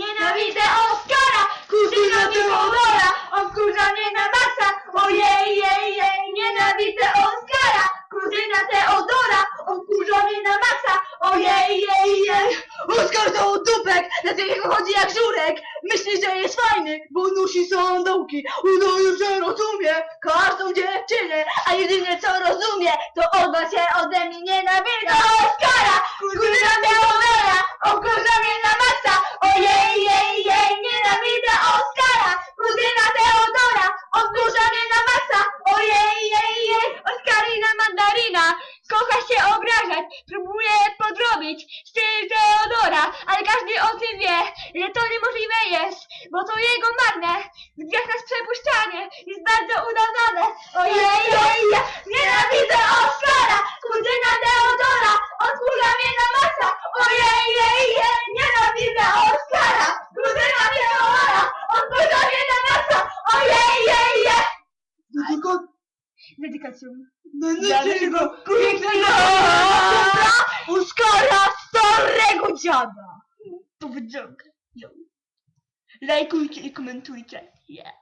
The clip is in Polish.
Nienawidzę Oskara, kuzyna Teodora, on wkurza mnie na maksa. Ojej, jej, jej, nienawidzę Oskara, kuzyna Teodora, on wkurza mnie na maksa. Ojej, jej, jej. Oskar to dupek, na ciebie chodzi jak żurek. Myśli, że jest fajny, bo nosi sandałki. Udaje, że rozumie każdą dziewczynę, a jedyne co rozumie, to odwa się ode mnie nienawidzę Oskara! Kuzyna Teodora, on wkurza mnie na maksa. Ojej, jej, jej, nienawidzę Oskara, kuzyna Teodora, on wkurza mnie na maksa. Ojej, jej, jej, Oskarina Mandarina, kocha się obrażać, próbuje podrobić styl Teodora, ale każdy o tym wie, że to niemożliwe jest, bo to jego marne, grzechne przepuszczanie jest bardzo udawane. Ojej, jej, jej, nienawidzę Oskara, kuzyna Teodora, on wkurza mnie na maksa. Ojej, jej, jej, nienawidzę Oskara, kuzyna Teodora, on wkurza mnie na maksa. Ojej, jej, jej. Tylko Dedykacją. naszego pięknego Oskara starego dziada. Wyciąga. Lajkujcie i komentujcie. Yeah.